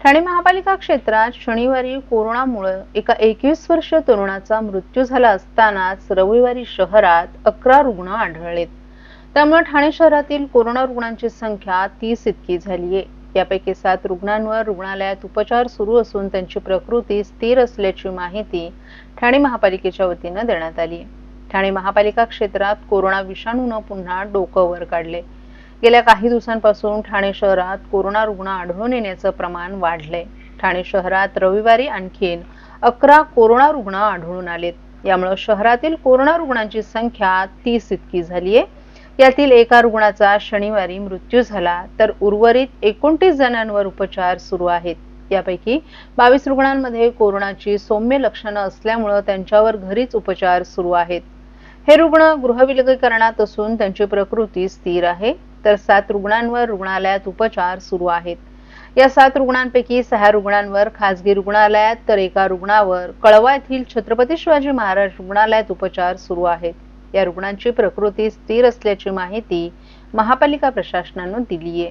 ठाणे महापालिका क्षेत्रात शनिवारी कोरोनामुळे एका एकवीस वर्षीय तरुणाचा मृत्यू झाला असतानाच रविवारी शहरात अकरा रुग्ण आढळलेत. त्यामुळे ठाणे शहरातील कोरोना रुग्णांची संख्या तीस इतकी झाली आहे यापैकी सात रुग्णांवर रुग्णालयात उपचार सुरू असून त्यांची प्रकृती स्थिर असल्याची माहिती ठाणे महापालिकेच्या वतीनं देण्यात आली आहे ठाणे महापालिका क्षेत्रात कोरोना विषाणूनं पुन्हा डोकं वर काढले गेल्या काही दिवसांपासून ठाणे शहरात कोरोना रुग्ण आढळून येण्याचं प्रमाण वाढलंय. ठाणे शहरात रविवारी आणखीन अकरा कोरोना रुग्ण आढळून आलेत. यामुळे शहरातील कोरोना रुग्णांची संख्या तीस इतकी झाली आहे यातील एका रुग्णाचा शनिवारी मृत्यू झाला तर उर्वरित एकोणतीस जणांवर उपचार सुरू आहेत. यापैकी बावीस रुग्णांमध्ये कोरोनाची सौम्य लक्षणं असल्यामुळं त्यांच्यावर घरीच उपचार सुरू आहेत. हे रुग्ण गृहविलगीकरणात असून त्यांची प्रकृती स्थिर आहे. तर सात रुग्णांवर रुग्णालयात उपचार सुरू आहेत. या सात रुग्णांपैकी सहा रुग्णांवर खासगी रुग्णालयात तर एका रुग्णावर कळवा येथील छत्रपती शिवाजी महाराज रुग्णालयात उपचार सुरू आहेत. या रुग्णांची प्रकृती स्थिर असल्याची माहिती महापालिका प्रशासनानं दिली आहे